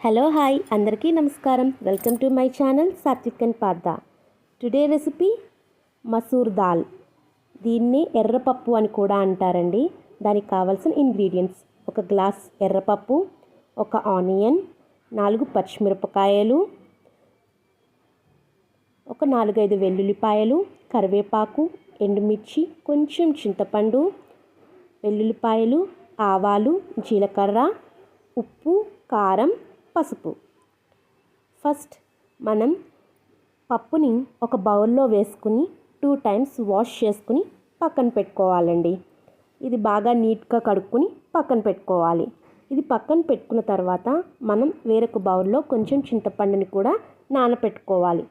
Hello hi అందరికీ నమస్కారం. Welcome to my channel Satvik and Partha today recipe masoor dal. దీన్ని ఎర్రపప్పు అని కూడా అంటారండి. దానికి కావాల్సిన ఇంగ్రీడియంట్స్. ఒక గ్లాస్ ఎర్రపప్పు ఒక ఆనియన్ నాలుగు పచ్చిమిరపకాయలు ఒక నాలుగైదు వెల్లుల్లిపాయలు కరివేపాకు ఎండుమిర్చి కొంచెం చింతపండు వెల్లుల్లిపాయలు ఆవాలు జీలకర్ర ఉప్పు కారం పసుపు. ఫస్ట్ మనం పప్పుని ఒక బౌల్లో వేసుకుని టూ టైమ్స్ వాష్ చేసుకుని పక్కన పెట్టుకోవాలండి. ఇది బాగా నీట్గా కడుక్కొని పక్కన పెట్టుకోవాలి. ఇది పక్కన పెట్టుకున్న తర్వాత మనం వేరొక బౌల్లో కొంచెం చింతపండుని కూడా నానపెట్టుకోవాలి.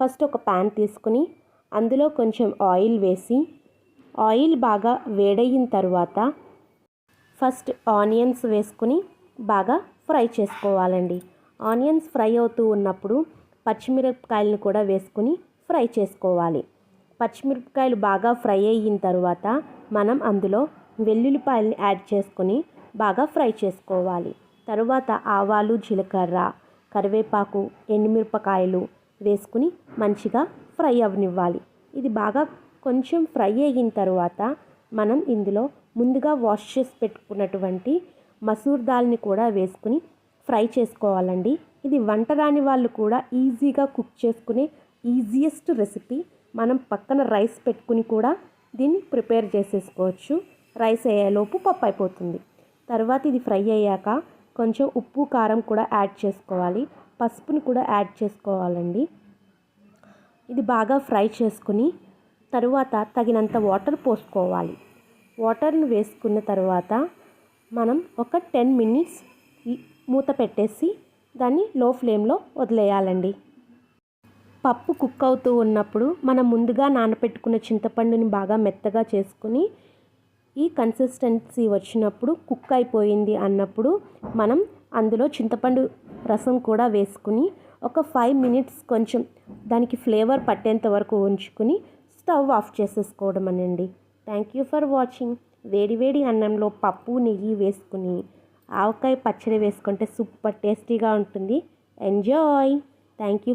ఫస్ట్ ఒక ప్యాన్ తీసుకుని అందులో కొంచెం ఆయిల్ వేసి ఆయిల్ బాగా వేడయిన తర్వాత ఫస్ట్ ఆనియన్స్ వేసుకుని బాగా ఫ్రై చేసుకోవాలండి. ఆనియన్స్ ఫ్రై అవుతూ ఉన్నప్పుడు పచ్చిమిరపకాయలను కూడా వేసుకుని ఫ్రై చేసుకోవాలి. పచ్చిమిరపకాయలు బాగా ఫ్రై అయిన తర్వాత మనం అందులో వెల్లుల్లిపాయలను యాడ్ చేసుకొని బాగా ఫ్రై చేసుకోవాలి. తరువాత ఆవాలు జీలకర్ర కరివేపాకు ఎండుమిరపకాయలు వేసుకుని మంచిగా ఫ్రై అవనివ్వాలి. ఇది బాగా కొంచెం ఫ్రై అయిన తర్వాత మనం ఇందులో ముందుగా వాష్ చేసి పెట్టుకున్నటువంటి మసూర్ దాల్ని కూడా వేసుకుని ఫ్రై చేసుకోవాలండి. ఇది వంట రాని వాళ్ళు కూడా ఈజీగా కుక్ చేసుకునే ఈజియెస్ట్ రెసిపీ. మనం పక్కన రైస్ పెట్టుకుని కూడా దీన్ని ప్రిపేర్ చేసేసుకోవచ్చు. రైస్ అయ్యేలోపు పప్పు అయిపోతుంది. తర్వాత ఇది ఫ్రై అయ్యాక కొంచెం ఉప్పు కారం కూడా యాడ్ చేసుకోవాలి. పసుపుని కూడా యాడ్ చేసుకోవాలండి. ఇది బాగా ఫ్రై చేసుకుని తరువాత తగినంత వాటర్ పోసుకోవాలి. వాటర్ని వేసుకున్న తర్వాత మనం ఒక టెన్ మినిట్స్ మూత పెట్టేసి దాన్ని లో ఫ్లేమ్లో వదిలేయాలండి. పప్పు కుక్ అవుతూ ఉన్నప్పుడు మనం ముందుగా నానపెట్టుకున్న చింతపండుని బాగా మెత్తగా చేసుకుని ఈ కన్సిస్టెన్సీ వచ్చినప్పుడు కుక్ అయిపోయింది అన్నప్పుడు మనం అందులో చింతపండు రసం కూడా వేసుకుని ఒక ఫైవ్ మినిట్స్ కొంచెం దానికి ఫ్లేవర్ పట్టేంత వరకు ఉంచుకుని స్టవ్ ఆఫ్ చేసేసుకోవడం అనండి థ్యాంక్ యూ ఫర్ వాచింగ్ వేడివేడి అన్నంలో పప్పు నెయ్యి వేసుకుని ఆవకాయ పచ్చడి వేసుకుంటే సూపర్ టేస్టీగా ఉంటుంది. Enjoy thank you